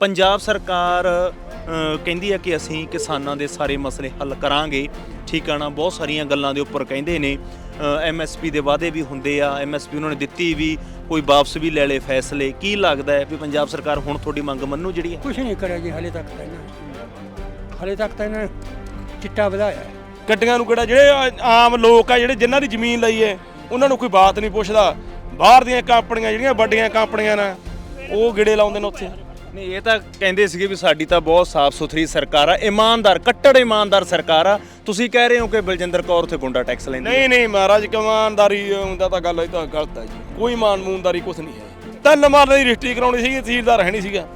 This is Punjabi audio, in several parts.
ਪੰਜਾਬ ਸਰਕਾਰ ਕਹਿੰਦੀ ਹੈ ਕਿ ਅਸੀਂ ਕਿਸਾਨਾਂ ਦੇ ਸਾਰੇ ਮਸਲੇ ਹੱਲ ਕਰਾਂਗੇ। ਠੀਕ ਆ ਨਾ ਬਹੁਤ ਸਾਰੀਆਂ ਗੱਲਾਂ ਦੇ ਉੱਪਰ ਕਹਿੰਦੇ ਨੇ। ਐਮਐਸਪੀ ਦੇ ਵਾਅਦੇ ਵੀ ਹੁੰਦੇ ਆ ਐਮਐਸਪੀ ਉਹਨਾਂ ਨੇ ਦਿੱਤੀ ਵੀ ਕੋਈ ਵਾਪਸ ਵੀ ਲੈ ਲੇ ਫੈਸਲੇ। ਕੀ ਲੱਗਦਾ ਹੈ ਵੀ ਪੰਜਾਬ ਸਰਕਾਰ ਹੁਣ ਤੁਹਾਡੀ ਮੰਗ ਮੰਨੂ ਜਿਹੜੀ ਹੈ? ਕੁਛ ਨਹੀਂ ਕਰਿਆ ਜੀ ਹਲੇ ਤੱਕ ਤਾਂ ਇਹਨਾਂ। ਹਲੇ ਤੱਕ ਤਾਂ ਇਹਨਾਂ ਨੇ ਚਿੱਟਾ ਵਧਾਇਆ। ਗੱਡੀਆਂ ਨੂੰ ਕਿਹੜਾ ਜਿਹੜੇ ਆਮ ਲੋਕ ਆ ਜਿਹੜੇ ਜਿਨ੍ਹਾਂ ਦੀ ਜ਼ਮੀਨ ਲਈ ਹੈ ਉਹਨਾਂ ਨੂੰ ਕੋਈ ਬਾਤ ਨਹੀਂ ਪੁੱਛਦਾ। ਬਾਹਰ ਦੀਆਂ ਕੰਪਨੀਆਂ ਜਿਹੜੀਆਂ ਵੱਡੀਆਂ ਕੰਪਨੀਆਂ ਨੇ ਉਹ ਗਿੜੇ ਲਾਉਂਦੇ ਨੇ ਉੱਥੇ। ਨਹੀਂ ਇਹ ਤਾਂ ਕਹਿੰਦੇ ਸੀਗੇ ਵੀ ਸਾਡੀ ਤਾਂ ਬਹੁਤ ਸਾਫ਼ ਸੁਥਰੀ ਸਰਕਾਰ ਆ ਇਮਾਨਦਾਰ ਕੱਟੜ ਇਮਾਨਦਾਰ ਸਰਕਾਰ ਆ। ਤੁਸੀਂ ਕਹਿ ਰਹੇ ਹੋ ਕਿ ਬਲਜਿੰਦਰ ਕੌਰ ਉੱਥੇ ਗੁੰਡਾ ਟੈਕਸ ਲੈਂਦੀ ਨਹੀਂ ਨਹੀਂ ਮਹਾਰਾਜ ਇਮਾਨਦਾਰੀ ਹੁੰਦਾ ਤਾਂ ਗੱਲ ਇਹ ਤਾਂ ਗਲਤ ਹੈ ਜੀ। ਕੋਈ ਇਮਾਨ ਮੂਨਦਾਰੀ ਕੁਛ ਨਹੀਂ ਹੈ। ਤਿੰਨ ਮਰਲੇ ਦੀ ਰਜਿਸਟਰੀ ਕਰਾਉਣੀ ਸੀ ਤਹਿਸੀਲਦਾਰ ਹੈ ਨਹੀਂ ਸੀਗਾ।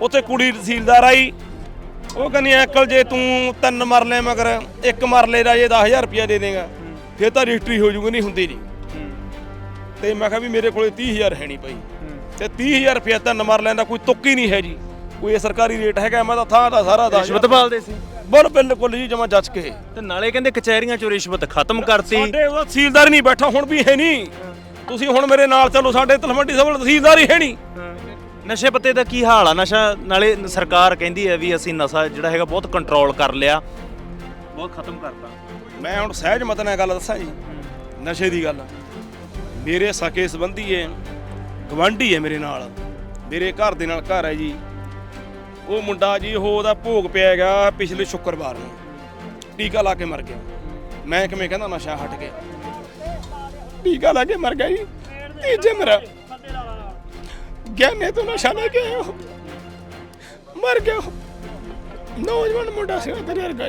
ਉੱਥੇ ਕੁੜੀ ਤਹਿਸੀਲਦਾਰ ਆਈ। ਉਹ ਕਹਿੰਦੀ ਅੰਕਲ ਜੇ ਤੂੰ ਤਿੰਨ ਮਰਲੇ ਮਗਰ ਇੱਕ ਮਰਲੇ ਦਾ ਜੇ 10000 ਰੁਪਇਆ ਦੇ ਦੇਗਾ ਫਿਰ ਤਾਂ ਰਜਿਸਟਰੀ ਹੋ ਜੂਗੀ ਨਹੀਂ ਹੁੰਦੀ ਨਹੀਂ ਤੇ ਮੈਂ ਕਿਹਾ ਵੀ ਮੇਰੇ ਕੋਲੇ 30000 ਹੈ ਨਹੀਂ ਭਾਈ। ਤੇ 30000 ਰੁਪਇਆ ਤਿੰਨ ਮਰਲਿਆਂ ਦਾ ਕੋਈ ਤੁੱਕ ਹੀ ਨਹੀਂ ਹੈ ਜੀ। ਕੋਈ ਇਹ ਸਰਕਾਰੀ ਰੇਟ ਹੈਗਾ ਮੈਂ ਤਾਂ ਥਾਂ ਦਾ ਸਾਰਾ ਦਾ ਰਿਸ਼ਵਤ ਭਾਲਦੇ ਸੀ। ਬੋਲ ਬਿਲਕੁਲ ਜੀ ਜਮਾ ਜੱਜ ਕੇ। ਤੇ ਨਾਲੇ ਕਹਿੰਦੇ ਕਚਹਿਰੀਆਂ ਚੋਂ ਰਿਸ਼ਵਤ ਖਤਮ ਕਰਤੀ। ਸਾਡੇ ਉਹਦਾ ਤਹਿਸੀਲਦਾਰ ਨਹੀਂ ਬੈਠਾ ਹੁਣ ਵੀ ਹੈ ਨਹੀਂ। ਤੁਸੀਂ ਹੁਣ ਮੇਰੇ ਨਾਲ ਚੱਲੋ ਸਾਡੇ ਤਲਵੰਡੀ ਸਭਲ ਤਹਿਸੀਲਦਾਰ ਹੀ ਹੈ ਨਹੀਂ। ਨਸ਼ੇ ਪੱਤੇ ਦਾ ਕੀ ਹਾਲ ਆ? ਨਸ਼ਾ ਨਾਲੇ ਸਰਕਾਰ ਕਹਿੰਦੀ ਹੈ ਵੀ ਅਸੀਂ ਨਸ਼ਾ ਜਿਹੜਾ ਹੈਗਾ ਬਹੁਤ ਕੰਟਰੋਲ ਕਰ ਲਿਆ। ਬਹੁਤ ਖਤਮ ਕਰਤਾ। ਮੈਂ ਹੁਣ ਸਹਿਜ ਮਤ ਨਾਲ ਗੱਲ ਦੱਸਾਂ ਜੀ। ਨਸ਼ੇ ਦੀ ਗੱਲ। ਮੇਰੇ ਸਕੇ ਸੰਬੰਧੀ ਹੈ ਗਵੰਡੀ ਹੈ ਮੇਰੇ ਨਾਲ। ਮੇਰੇ ਘਰ ਦੇ ਨਾਲ ਘਰ ਹੈ ਜੀ। ਉਹ ਮੁੰਡਾ ਜੀ, ਉਹ ਉਹਦਾ ਭੋਗ ਪਿਆ ਹੈਗਾ ਪਿਛਲੇ ਸ਼ੁੱਕਰਵਾਰ ਨੂੰ। ਟੀਕਾ ਲਾ ਕੇ ਮਰ ਗਿਆ। ਮੈਂ ਕਿਵੇਂ ਕਹਿੰਦਾ ਨਸ਼ਾ ਹਟ ਗਿਆ। ਟੀਕਾ ਲਾ ਕੇ ਮਰ ਗਿਆ ਜੀ। ਤੀਜੇ ਮੇਰਾ ਗਿਆਨੇ ਤੋਂ ਨਸ਼ਾ ਲੈ ਕੇ ਆਇਆ ਮਰ ਗਿਆ ਨੌਜਵਾਨ ਮੁੰਡਾ ਸੀ, ਤੇਰੇ ਵਰਗਾ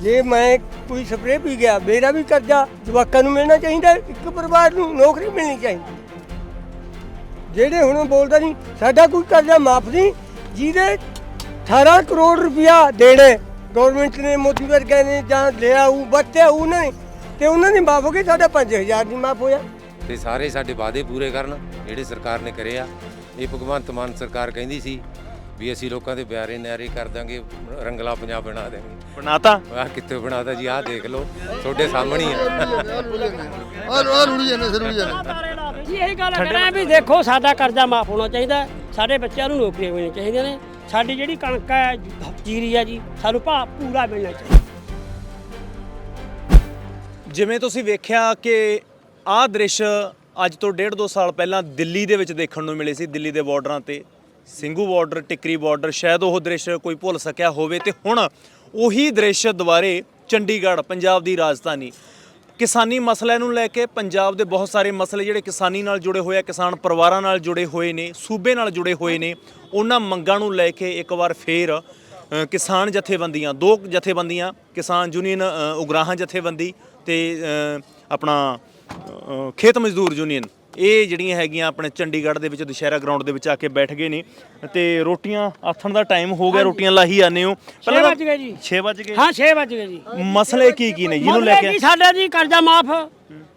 ਜੇ। ਮੈਂ ਕੋਈ ਸਪਰੇ ਪੀ ਗਿਆ, ਮੇਰਾ ਵੀ ਕਰਜ਼ਾ ਜਵਾਕਾਂ ਨੂੰ ਮਿਲਣਾ ਚਾਹੀਦਾ, ਇੱਕ ਪਰਿਵਾਰ ਨੂੰ ਨੌਕਰੀ ਮਿਲਣੀ ਚਾਹੀਦੀ। ਜਿਹੜੇ ਹੁਣ ਬੋਲਦਾ ਨਹੀਂ ਸਾਡਾ ਕੋਈ ਕਰਜ਼ਾ ਮਾਫ ਨਹੀਂ ਜਿਹਦੇ 18 ਕਰੋੜ ਰੁਪਇਆ ਦੇਣੇ ਗਵਰਨਮੈਂਟ ਨੇ ਮੋਦੀ ਵਰਗੇ ਨੇ ਜਾਂ ਲਿਆ ਉਹ ਬੱਚੇ ਉਹਨਾਂ ਨੇ ਤੇ ਉਹਨਾਂ ਨੇ ਮਾਫ ਹੋ ਗਏ ਸਾਡਾ 5000 ਨਹੀਂ ਮਾਫ ਹੋਇਆ। ਤੇ ਸਾਰੇ ਸਾਡੇ ਵਾਅਦੇ ਪੂਰੇ ਕਰਨ ਜਿਹੜੇ ਸਰਕਾਰ ਨੇ ਕਰੇ ਆ। ਇਹ ਭਗਵੰਤ ਮਾਨ ਸਰਕਾਰ ਕਹਿੰਦੀ ਸੀ ਵੀ ਅਸੀਂ ਲੋਕਾਂ ਦੇ ਪਿਆਰੇ ਨਿਆਰੇ ਕਰ ਦਾਂਗੇ ਰੰਗਲਾ ਪੰਜਾਬ ਬਣਾ ਦੇਵਾਂਗੇ। ਬਣਾਤਾ? ਆਹ ਕਿੱਥੇ ਬਣਾਦਾ ਜੀ ਆਹ ਦੇਖ ਲਓ ਤੁਹਾਡੇ ਸਾਹਮਣੇ ਹੀ ਆ। ਆ ਆ ਰੁੜੀ ਜਾਂਦੇ ਸਿਰ ਰੁੜੀ ਜਾਂਦੇ। ਜੀ ਇਹੀ ਗੱਲ ਕਰ ਰਹੇ ਵੀ ਦੇਖੋ ਸਾਡਾ ਕਰਜ਼ਾ ਮਾਫ ਹੋਣਾ ਚਾਹੀਦਾ। ਸਾਡੇ ਬੱਚਿਆਂ ਨੂੰ ਨੌਕਰੀਆਂ ਮਿਲਣੀਆਂ ਚਾਹੀਦੀਆਂ ਨੇ। ਸਾਡੀ ਜਿਹੜੀ ਕਣਕ ਹੈ ਜੀਰੀ ਹੈ ਜੀ ਸਾਨੂੰ ਭਾਅ ਪੂਰਾ ਮਿਲਣਾ ਚਾਹੀਦਾ। ਜਿਵੇਂ ਤੁਸੀਂ ਵੇਖਿਆ ਕਿ ਆਹ ਦ੍ਰਿਸ਼ ਅੱਜ ਤੋਂ ਡੇਢ ਦੋ ਸਾਲ ਪਹਿਲਾਂ ਦਿੱਲੀ ਦੇ ਵਿੱਚ ਦੇਖਣ ਨੂੰ ਮਿਲੇ ਸੀ ਦਿੱਲੀ ਦੇ ਬਾਰਡਰਾਂ ਤੇ। ਸਿੰਘੂ ਬਾਰਡਰ ਟਿਕਰੀ ਬਾਰਡਰ ਸ਼ਾਇਦ ਉਹ ਦ੍ਰਿਸ਼ ਕੋਈ ਭੁੱਲ ਸਕਿਆ ਹੋਵੇ ਤੇ ਹੁਣ ਉਹੀ ਦ੍ਰਿਸ਼ ਦੁਬਾਰੇ ਚੰਡੀਗੜ੍ਹ ਪੰਜਾਬ ਦੀ ਰਾਜਧਾਨੀ। ਕਿਸਾਨੀ ਮਸਲਿਆਂ ਨੂੰ ਲੈ ਕੇ ਪੰਜਾਬ ਦੇ ਬਹੁਤ ਸਾਰੇ ਮਸਲੇ ਜਿਹੜੇ ਕਿਸਾਨੀ ਨਾਲ ਜੁੜੇ ਹੋਏ ਆ, ਕਿਸਾਨ ਪਰਿਵਾਰਾਂ ਨਾਲ ਜੁੜੇ ਹੋਏ ਨੇ, ਸੂਬੇ ਨਾਲ ਜੁੜੇ ਹੋਏ ਨੇ, ਉਹਨਾਂ ਮੰਗਾਂ ਨੂੰ ਲੈ ਕੇ ਇੱਕ ਵਾਰ ਫੇਰ ਕਿਸਾਨ ਜਥੇਬੰਦੀਆਂ, ਦੋ ਜਥੇਬੰਦੀਆਂ, ਕਿਸਾਨ ਯੂਨੀਅਨ ਉਗਰਾਹਾਂ ਜਥੇਬੰਦੀ ਤੇ ਆਪਣਾ ਖੇਤ ਮਜ਼ਦੂਰ ਯੂਨੀਅਨ ਇਹ ਜਿਹੜੀਆਂ ਹੈਗੀਆਂ ਆਪਣੇ ਚੰਡੀਗੜ੍ਹ ਦੇ ਵਿੱਚ ਦੁਸ਼ਹਿਰਾ ਗਰਾਊਂਡ ਦੇ ਵਿੱਚ ਆ ਕੇ ਬੈਠ ਗਏ ਨੇ ਤੇ ਰੋਟੀਆਂ ਆਥਣ ਦਾ ਟਾਈਮ ਹੋ ਗਿਆ ਰੋਟੀਆਂ ਲਾਹੀ ਜਾਂਦੇ ਹੋ। ਛੇ ਵੱਜ ਗਏ ਜੀ। 6 ਵੱਜ ਗਏ। ਹਾਂ 6 ਵਜ ਗਏ ਜੀ। ਮਸਲੇ ਕੀ ਕੀ ਨੇ? ਜਿਹਨੂੰ ਲੈ ਮਤਲਬ ਕੇ ਕਿ ਸਾਡਾ ਜੀ ਕਰਜ਼ਾ ਮਾਫ।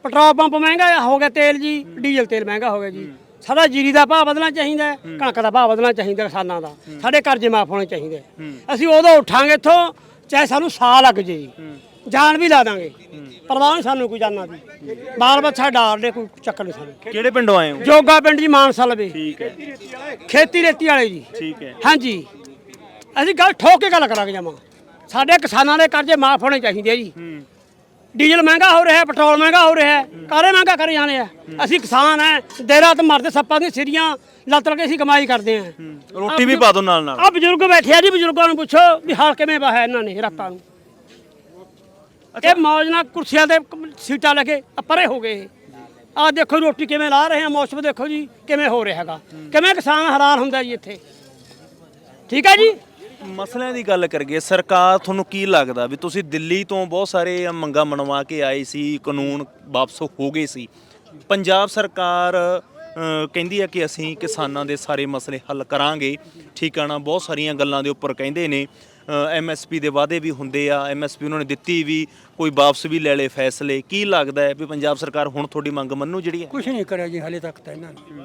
ਪੈਟਰੋਲ ਪੰਪ ਮਹਿੰਗਾ ਹੋ ਗਿਆ ਤੇਲ ਜੀ। ਡੀਜ਼ਲ ਤੇਲ ਮਹਿੰਗਾ ਹੋ ਗਿਆ ਜੀ। ਸਾਡਾ ਜੀਰੀ ਦਾ ਭਾਅ ਵਧਣਾ ਚਾਹੀਦਾ ਹੈ, ਕਣਕ ਦਾ ਭਾਅ ਵਧਣਾ ਚਾਹੀਦਾ ਕਿਸਾਨਾਂ ਦਾ। ਸਾਡੇ ਕਰਜ਼ੇ ਮਾਫ ਹੋਣੇ ਚਾਹੀਦੇ। ਅਸੀਂ ਉਦੋਂ ਉੱਠਾਂਗੇ ਇੱਥੋਂ ਚਾਹੇ ਸਾਨੂੰ ਸਾਲ ਲੱਗ ਜੇ ਜੀ। ਜਾਨ ਵੀ ਲਾ ਦਾਂਗੇ। ਪਰਵਾਹ ਨਹੀਂ ਸਾਨੂੰ ਕੋਈ ਜਾਨਾਂ ਦੀ। ਬਾਲ ਬੱਚਾ ਡਾਲ ਦੇ ਕੋਈ ਚੱਕਰ ਨਹੀਂ ਸਾਨੂੰ। ਕਿਹੜੇ ਪਿੰਡੋਂ ਆਏ ਹੋ? ਜੋਗਾ ਪਿੰਡ ਜੀ ਮਾਨਸਾ ਲਵੇ। ਠੀਕ ਹੈ। ਖੇਤੀ ਰੇਤੀ ਵਾਲੇ ਜੀ। ਠੀਕ ਹੈ। ਹਾਂਜੀ। ਅਸੀਂ ਗੱਲ ਠੋਕ ਕੇ ਗੱਲ ਕਰਾਂਗੇ ਜਮਾ। ਸਾਡੇ ਕਿਸਾਨਾਂ ਦੇ ਕਰਜ਼ੇ ਮਾਫ ਹੋਣੇ ਚਾਹੀਦੇ ਜੀ। ਡੀਜ਼ਲ ਮਹਿੰਗਾ ਹੋ ਰਿਹਾ ਪੈਟਰੋਲ ਮਹਿੰਗਾ ਹੋ ਰਿਹਾ ਕਾਰੇ ਮਹਿੰਗਾ ਕਰੀ ਜਾਣੇ ਆ। ਅਸੀਂ ਕਿਸਾਨ ਐ ਦੇਰ ਰਾਤ ਮਰਦੇ ਸੱਪਾਂ ਦੀਆਂ ਸਿਰੀਆਂ ਲੱਤ ਕੇ ਅਸੀਂ ਕਮਾਈ ਕਰਦੇ ਆ। ਰੋਟੀ ਵੀ ਪਾ ਦੋ ਨਾਲ ਨਾਲ। ਆ ਬਜ਼ੁਰਗ ਬੈਠੇ ਆ ਜੀ ਬਜ਼ੁਰਗਾਂ ਨੂੰ ਪੁੱਛੋ ਵੀ ਹਾਲ ਕਿਵੇਂ ਬਾਹਾ ਇਹਨਾਂ ਨੇ ਰਾਤਾਂ ਨੂੰ। ਇਹ ਮੌਜ ਨਾਲ ਕੁਰਸੀਆਂ ਤੇ ਸੀਟਾਂ ਲੈ ਕੇ ਪਰੇ ਹੋ ਗਏ ਆ ਦੇਖੋ ਰੋਟੀ ਕਿਵੇਂ ਲਾ ਰਹੇ ਆ ਮੌਸਮ ਦੇਖੋ ਜੀ, ਕਿਵੇਂ ਹੋ ਰਿਹਾ ਹੈਗਾ। ਕਿਵੇਂ ਕਿਸਾਨ ਹੈਰਾਨ ਹੁੰਦਾ ਜੀ ਇੱਥੇ। ਠੀਕ ਹੈ ਜੀ? ਮਸਲਿਆਂ ਦੀ ਗੱਲ ਕਰੀਏ, ਸਰਕਾਰ ਤੁਹਾਨੂੰ ਕੀ ਲੱਗਦਾ ਵੀ ਤੁਸੀਂ ਦਿੱਲੀ ਤੋਂ ਬਹੁਤ ਸਾਰੇ ਮੰਗਾਂ ਮਨਵਾ ਕੇ ਆਏ ਸੀ, ਕਾਨੂੰਨ ਵਾਪਸ ਹੋ ਗਏ ਸੀ। ਪੰਜਾਬ ਸਰਕਾਰ ਕਹਿੰਦੀ ਹੈ ਕਿ ਅਸੀਂ ਕਿਸਾਨਾਂ ਦੇ ਸਾਰੇ ਮਸਲੇ ਹੱਲ ਕਰਾਂਗੇ। ਠੀਕ ਆ ਨਾ ਬਹੁਤ ਸਾਰੀਆਂ ਗੱਲਾਂ ਦੇ ਉੱਪਰ ਕਹਿੰਦੇ ਨੇ। ਐਮਐਸਪੀ ਦੇ ਵਾਅਦੇ ਵੀ ਹੁੰਦੇ ਆ ਐਮਐਸਪੀ ਉਹਨਾਂ ਨੇ ਦਿੱਤੀ ਵੀ ਕੋਈ ਵਾਪਸ ਵੀ ਲੈ ਲੇ ਫੈਸਲੇ। ਕੀ ਲੱਗਦਾ ਹੈ ਵੀ ਪੰਜਾਬ ਸਰਕਾਰ ਹੁਣ ਤੁਹਾਡੀ ਮੰਗ ਮੰਨੂ ਜਿਹੜੀ ਹੈ? ਕੁਛ ਨਹੀਂ ਕਰਿਆ ਜੀ ਹਲੇ ਤੱਕ ਤਾਂ ਇਹਨਾਂ ਨੇ।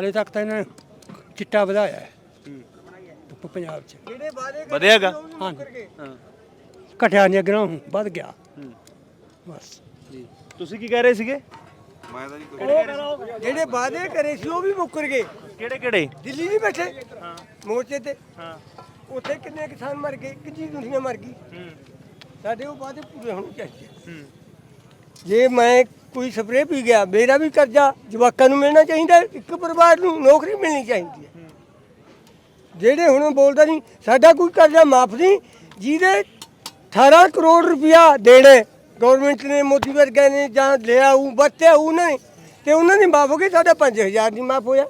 ਹਲੇ ਤੱਕ ਤਾਂ ਇਹਨਾਂ ਨੇ ਚਿੱਟਾ ਵਧਾਇਆ ਹੈ। ਪ- ਪੰਜਾਬ 'ਚ। ਵਧਿਆਗਾ ਹਾਂਜੀ। ਘਟਿਆ ਨਹੀਂ ਅਗਰਾਂ ਵੱਧ ਗਿਆ। ਬਸ। ਜੀ। ਤੁਸੀਂ ਕੀ ਕਹਿ ਰਹੇ ਸੀਗੇ? ਜਿਹੜੇ ਵਾਅਦੇ ਕਰੇ ਸੀ ਉਹ ਵੀ ਮੁੱਕਰ ਗਏ। ਕਿਹੜੇ ਕਿਹੜੇ ਦਿੱਲੀ ਨਹੀਂ ਬੈਠੇ। ਮੋਰਚੇ ਤੇ। ਉੱਥੇ ਕਿੰਨੇ ਕਿਸਾਨ ਮਰ ਗਏ ਕਿੰਨੀ ਦੁਨੀਆ ਮਰ ਗਈ। ਸਾਡੇ ਉਹ ਵਾਅਦੇ ਪੂਰੇ ਹੋਣੇ ਚਾਹੀਦੇ। ਜੇ ਮੈਂ ਕੋਈ ਸਪਰੇਅ ਪੀ ਗਿਆ, ਮੇਰਾ ਵੀ ਕਰਜ਼ਾ ਜਵਾਕਾਂ ਨੂੰ ਮਿਲਣਾ ਚਾਹੀਦਾ, ਇੱਕ ਪਰਿਵਾਰ ਨੂੰ ਨੌਕਰੀ ਮਿਲਣੀ ਚਾਹੀਦੀ ਹੈ। ਜਿਹੜੇ ਹੁਣ ਬੋਲਦਾ ਨਹੀਂ ਸਾਡਾ ਕੋਈ ਕਰਜ਼ਾ ਮਾਫ ਨਹੀਂ, ਜਿਹਦੇ 18 ਕਰੋੜ ਰੁਪਇਆ ਦੇਣੇ ਗਵਰਨਮੈਂਟ ਨੇ, ਮੋਦੀ ਵਰਗਿਆਂ ਨੇ ਜਾਂ ਲਿਆ ਉਹ ਵਰਤਿਆ ਉਹਨਾਂ ਨੇ, ਤੇ ਉਹਨਾਂ ਨੇ ਮਾਫ ਹੋ ਗਏ, ਸਾਡਾ 5000 ਨਹੀਂ ਮਾਫ ਹੋਇਆ।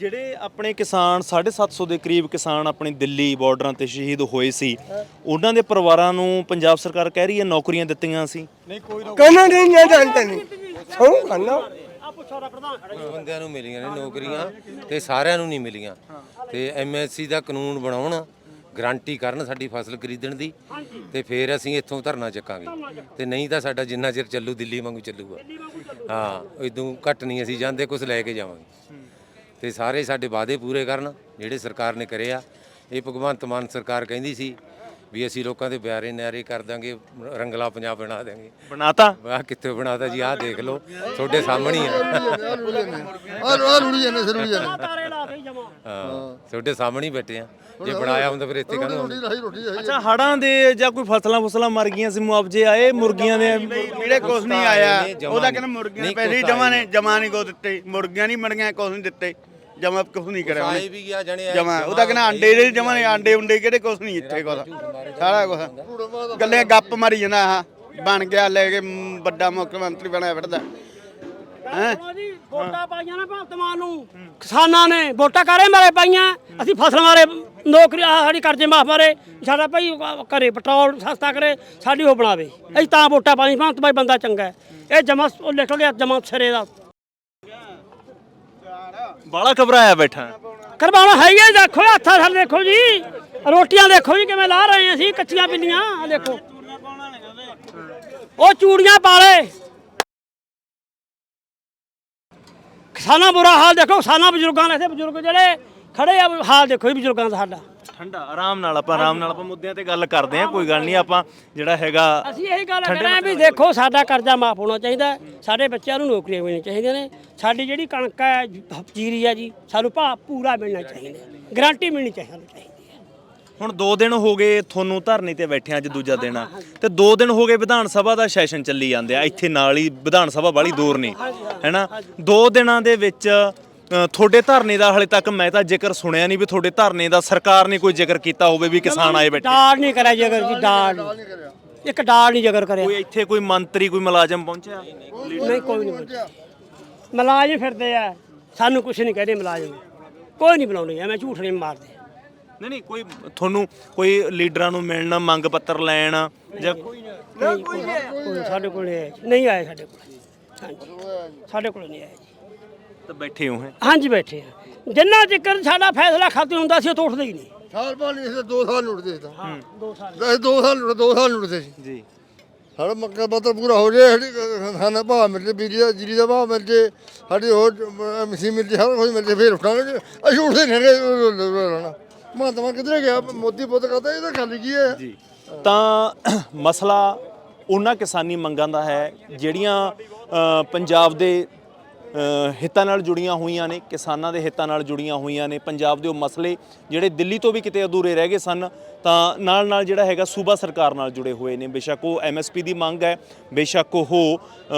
ਜਿਹੜੇ ਆਪਣੇ ਕਿਸਾਨ 750 ਦੇ ਕਰੀਬ ਕਿਸਾਨ ਆਪਣੇ ਦਿੱਲੀ ਬਾਰਡਰਾਂ ਤੇ ਸ਼ਹੀਦ ਹੋਏ ਸੀ ਉਹਨਾਂ ਦੇ ਪਰਿਵਾਰਾਂ ਨੂੰ ਪੰਜਾਬ ਸਰਕਾਰ ਕਹਿ ਰਹੀ ਹੈ ਨੌਕਰੀਆਂ ਦਿੱਤੀਆਂ ਸੀ। ਕਹਿੰਦਾ ਨਹੀਂ ਨਾ ਜਾਣਦਾ ਨਹੀਂ। ਉਹ ਕਹਿੰਦਾ ਕੁਝ ਬੰਦਿਆਂ ਨੂੰ ਮਿਲੀਆਂ ਨੇ ਨੌਕਰੀਆਂ ਤੇ ਸਾਰਿਆਂ ਨੂੰ ਨਹੀਂ ਮਿਲੀਆਂ। ਤੇ ਐਮਐਸਸੀ ਦਾ ਕਾਨੂੰਨ ਬਣਾਉਣ ਗਾਰੰਟੀ ਕਰਨ ਸਾਡੀ ਫਸਲ ਖਰੀਦਣ ਦੀ ਤੇ ਫਿਰ ਅਸੀਂ ਇੱਥੋਂ ਧਰਨਾ ਚੱਕਾਂਗੇ। ਤੇ ਨਹੀਂ ਤਾਂ ਸਾਡਾ ਜਿੰਨਾ ਚਿਰ ਚੱਲੂ ਦਿੱਲੀ ਵਾਂਗੂ ਚੱਲੂਗਾ। ਹਾਂ ਇਦੋਂ ਘੱਟ ਨਹੀਂ ਅਸੀਂ ਜਾਂਦੇ ਕੁਝ ਲੈ ਕੇ ਜਾਵਾਂਗੇ। ਤੇ ਸਾਰੇ ਸਾਡੇ ਵਾਅਦੇ ਪੂਰੇ ਕਰਨ ਜਿਹੜੇ ਸਰਕਾਰ ਨੇ ਕਰੇ ਆ। ਇਹ ਭਗਵੰਤ ਮਾਨ ਸਰਕਾਰ ਕਹਿੰਦੀ ਸੀ ਵੀ ਅਸੀਂ ਲੋਕਾਂ ਦੇ ਪਿਆਰੇ ਨਿਆਰੇ ਕਰ ਦਾਂਗੇ ਰੰਗਲਾ ਪੰਜਾਬ ਬਣਾ ਦਾਂਗੇ ਬਣਾਤਾ? ਵਾਹ ਕਿੱਥੇ ਬਣਾਤਾ ਜੀ ਆਹ ਦੇਖ ਲਓ ਤੁਹਾਡੇ ਸਾਹਮਣੇ ਆ। ਜਾਂਦੇ ਆ ਰੁੜੀ ਜਾਂਦੇ ਸਿਰ ਰੁੜੀ ਜਾਂਦੇ। ਤਾਰੇ ਲਾ ਕੇ ਜਮਾ ਹਾਂ ਤੁਹਾਡੇ ਸਾਹਮਣੇ ਹੀ ਬੈਠੇ ਆ। ਜੇ ਬਣਾਇਆ ਹੁੰਦਾ ਫਿਰ ਇੱਥੇ ਕਾਹਨੂੰ ਅੱਛਾ ਹੜਾਂ ਦੇ ਜਾਂ ਕੋਈ ਫਸਲਾਂ ਫਸਲਾਂ ਮਰ ਗਈਆਂ ਸੀ ਮੁਆਵਜ਼ੇ ਆਏ ਮੁਰਗੀਆਂ ਦੇ ਜਿਹੜੇ ਕੁਛ ਨਹੀਂ ਆਇਆ ਉਹਦਾ ਕਹਿੰਦਾ ਮੁਰਗੀਆਂ ਪੈਸੇ ਜਮਾ ਨੇ ਜਮਾ ਨਹੀਂ ਕੋ ਦਿੱਤੇ ਮੁਰਗੀਆਂ ਨਹੀਂ ਮੜੀਆਂ ਕੁਛ ਨਹੀਂ ਦਿੱਤੇ। ਜਮਾ ਕੁਛ ਨਹੀਂ ਕਰਿਆ ਆਏ ਉਹਨੇ। ਵੀ ਗਿਆ ਜਣੇ ਜਮਾ ਉਹਦਾ ਕਹਿੰਦਾ ਅੰਡੇ ਦੇ ਜਮਾ ਨੇ ਅੰਡੇ ਉਂਡੇ ਕਿਹੜੇ ਕੁਛ ਨਹੀਂ ਇੱਥੇ ਕੁਛ। ਸਾਰਾ ਕੁਛ। ਗੱਲੇ ਗੱਪ ਮਾਰੀ ਜਾਂਦਾ ਆ ਬਣ ਗਿਆ ਲੈ ਕੇ ਮ, ਵੱਡਾ ਮੁੱਖ ਮੰਤਰੀ ਬਣਿਆ ਫਿਰਦਾ। ਹੈਂ? ਜੀ ਵੋਟਾਂ ਪਾਈਆਂ ਨਾ ਭਗਤ ਮਾਨ ਨੂੰ। ਕਿਸਾਨਾਂ ਨੇ ਵੋਟਾਂ ਕਾਰੇ ਮਾਰੇ ਪਾਈਆਂ? ਅਸੀਂ ਫਸਲ ਮਾਰੇ ਨੌਕਰੀ ਆਹ ਸਾਡੀ ਕਰਜ਼ੇ ਮਾਫ ਮਾਰੇ। ਸਾਡਾ ਭਾਈ ਕਰੇ ਪੈਟਰੋਲ ਸਸਤਾ ਕਰੇ ਸਾਡੀ ਉਹ ਬਣਾਵੇ। ਅਸੀਂ ਤਾਂ ਵੋਟਾਂ ਪਾਣੀ ਭਗਤ ਭਾਈ ਬੰਦਾ ਚੰਗਾ ਹੈ। ਇਹ ਜਮਾ ਉਹ ਲਿਖ ਲਿਆ ਜਮਾ ਸਿਰੇ ਦਾ। ਬਾਲਾ ਘਬਰਾਇਆ ਬੈਠਾ। ਕਰਵਾਉਣਾ ਹੈ ਹੀ ਦੇਖੋ, ਹੱਥਾਂ ਥੱਲੇ ਦੇਖੋ ਜੀ। ਰੋਟੀਆਂ ਦੇਖੋ ਜੀ, ਕਿਵੇਂ ਲਾ ਰਹੇ ਹਾਂ ਅਸੀਂ, ਕੱਚੀਆਂ ਪਿੱਲੀਆਂ ਆਹ ਦੇਖੋ। ਉਹ ਚੂੜੀਆਂ ਪਾਲੇ ਕਿਸਾਨਾਂ ਬੁਰਾ ਹਾਲ ਦੇਖੋ, ਕਿਸਾਨਾਂ ਬਜ਼ੁਰਗਾਂ ਦਾ ਇੱਥੇ ਬਜ਼ੁਰਗ ਜਿਹੜੇ ਖੜੇ ਆ, ਹਾਲ ਦੇਖੋ ਜੀ ਬਜ਼ੁਰਗਾਂ ਦਾ ਸਾਡਾ। ਠੰਡਾ। ਆਰਾਮ ਨਾਲ ਆਪਾਂ ਆਰਾਮ ਨਾਲ ਆਪਾਂ ਮੁੱਦਿਆਂ ਤੇ ਗੱਲ ਕਰਦੇ ਹਾਂ ਕੋਈ ਗੱਲ ਨਹੀਂ ਆਪਾਂ ਜਿਹੜਾ ਹੈਗਾ ਅਸੀਂ ਇਹੀ ਗੱਲ ਕਰ ਰਹੇ ਹਾਂ ਵੀ ਦੇਖੋ ਸਾਡਾ ਕਰਜ਼ਾ ਮਾਫ ਹੋਣਾ ਚਾਹੀਦਾ ਹੈ। ਸਾਡੇ ਬੱਚਿਆਂ ਨੂੰ ਨੌਕਰੀਆਂ ਮਿਲਣੀਆਂ ਚਾਹੀਦੀਆਂ ਨੇ। ਸਾਡੀ ਜਿਹੜੀ ਕਣਕ ਹੈ ਜੀਰੀ ਹੈ ਜੀ ਸਾਨੂੰ ਭਾਅ ਪੂਰਾ ਮਿਲਣਾ ਚਾਹੀਦਾ ਗਾਰੰਟੀ ਮਿਲਣੀ ਚਾਹੀਦੀ ਹੈ। ਹੁਣ 2 ਦਿਨ ਹੋ ਗਏ ਤੁਹਾਨੂੰ ਧਰਨੇ ਤੇ ਬੈਠੇ ਅੱਜ ਦੂਜਾ ਦਿਨ। ਆ ਤੇ 2 ਦਿਨ ਹੋ ਗਏ ਵਿਧਾਨ ਸਭਾ ਦਾ ਸੈਸ਼ਨ ਚੱਲੀ ਜਾਂਦੇ ਆ। ਇੱਥੇ ਨਾਲ ਹੀ ਵਿਧਾਨ ਸਭਾ ਵਾਲੀ ਦੂਰ ਨਹੀਂ ਹੈਨਾ? 2 ਦਿਨਾਂ ਦੇ ਵਿੱਚ ਤੁਹਾਡੇ ਧਰਨੇ ਦਾ ਹਲੇ ਤੱਕ ਮੈਂ ਤਾਂ ਜ਼ਿਕਰ ਸੁਣਿਆ ਨਹੀਂ ਵੀ ਤੁਹਾਡੇ ਧਰਨੇ ਦਾ ਸਰਕਾਰ ਨੇ ਕੋਈ ਜ਼ਿਕਰ ਕੀਤਾ ਹੋਵੇ ਵੀ ਕਿਸਾਨ ਆਏ ਬੈਠੇ। ਡਾਲ ਨਹੀਂ ਕਰਿਆ ਜਗਰ ਜੀ ਡਾਲ ਨਹੀਂ। ਇੱਕ ਡਾਲ ਨਹੀਂ ਜਗਰ ਕਰਿਆ। ਕੋਈ ਇੱਥੇ ਕੋਈ ਮੰਤਰੀ ਕੋਈ ਮੁਲਾਜ਼ਮ ਪਹੁੰਚਿਆ? ਨਹੀਂ ਕੋਈ ਨਹੀਂ ਬੁਲਾਇਆ। ਮੁਲਾਜ਼ਮ ਫਿਰਦੇ ਆ। ਸਾਨੂੰ ਕੁਛ ਨਹੀਂ ਕਹਦੇ ਮੁਲਾਜ਼ਮ। ਕੋਈ ਨਹੀਂ ਬੁਲਾਉਂਦੇ। ਐਵੇਂ ਝੂਠ ਨਹੀਂ ਮਾਰਦੇ। ਨਹੀਂ ਨਹੀਂ ਕੋਈ ਤੁਹਾਨੂੰ ਕੋਈ ਲੀਡਰਾਂ ਨੂੰ ਮਿਲਣਾ ਮੰਗ ਪੱਤਰ ਲੈਣ ਜਾਂ ਕੋਈ ਕੋਈ ਸਾਡੇ ਕੋਲ ਨਹੀਂ ਆਏ ਸਾਡੇ ਕੋਲ। ਹਾਂਜੀ। ਸਾਡੇ ਕੋਲ ਨਹੀਂ ਆਏ ਜੀ। ਤਾਂ ਬੈਠੇ ਹੋ ਹੈ। ਹਾਂਜੀ ਬੈਠੇ ਆ। ਜਿੰਨਾ ਚਿਕਰ ਸਾਡਾ ਫੈਸਲਾ ਖਤਮ ਹੁੰਦਾ ਸੀ ਉਹ ਤੋਂ ਉੱਠਦੇ ਹੀ ਨਹੀਂ। ਸਾਲ ਬਾਅਦ ਨਹੀਂ ਇਸੇ 2 ਸਾਲ ਲੁੱਟਦੇ ਤਾਂ। ਹਾਂ 2 ਸਾਲ। ਇਹ 2 ਸਾਲ ਲੁੱਟ 2 ਸਾਲ ਲੁੱਟਦੇ ਸੀ। ਜੀ। ਸਾਡਾ ਮੱਕਾ ਮਤਲਬ ਪੂਰਾ ਹੋ ਜੇ ਸਾਡੀ ਖਾਣਾ ਭਾਅ ਮਿਲ ਜੇ ਬਿਜਲੀ ਦਾ ਜੀਰੀ ਦਾ ਭਾਅ ਮਿਲ ਜੇ ਸਾਡੀ ਹੋਰ ਮਸ਼ੀਨ ਮਿਲ ਜੇ ਸਾਰਾ ਕੁਝ ਮਿਲ ਜੇ ਫੇਰ ਉੱਠਾਂਗੇ। ਅਸੀਂ ਉੱਠਦੇ ਨਹੀਂ ਹੈਗੇ ਰਹਿਣਾ ਮਹਾਤਮਾ ਕਿਧਰੇ ਗਿਆ? ਮੋਦੀ ਪੁੱਤ ਕਹਤਾ ਇਹਦਾ ਗੱਲ ਕੀ ਹੈ? ਜੀ। ਤਾਂ ਮਸਲਾ ਉਹਨਾਂ ਕਿਸਾਨੀ ਮੰਗਾਂ ਦਾ ਹੈ ਜਿਹੜੀਆਂ ਅ, ਪੰਜਾਬ ਦੇ ਹਿੱਤਾਂ ਨਾਲ ਜੁੜੀਆਂ ਹੋਈਆਂ ਨੇ, ਕਿਸਾਨਾਂ ਦੇ ਹਿੱਤਾਂ ਨਾਲ ਜੁੜੀਆਂ ਹੋਈਆਂ ਨੇ, ਪੰਜਾਬ ਦੇ ਉਹ ਮਸਲੇ ਜਿਹੜੇ ਦਿੱਲੀ ਤੋਂ ਵੀ ਕਿਤੇ ਅਧੂਰੇ ਰਹਿ ਗਏ ਸਨ ਤਾਂ ਨਾਲ ਨਾਲ ਜਿਹੜਾ ਹੈਗਾ ਸੂਬਾ ਸਰਕਾਰ ਨਾਲ ਜੁੜੇ ਹੋਏ ਨੇ। ਬੇਸ਼ੱਕ ਉਹ ਐਮਐਸਪੀ ਦੀ ਮੰਗ ਹੈ ਬੇਸ਼ੱਕ ਉਹ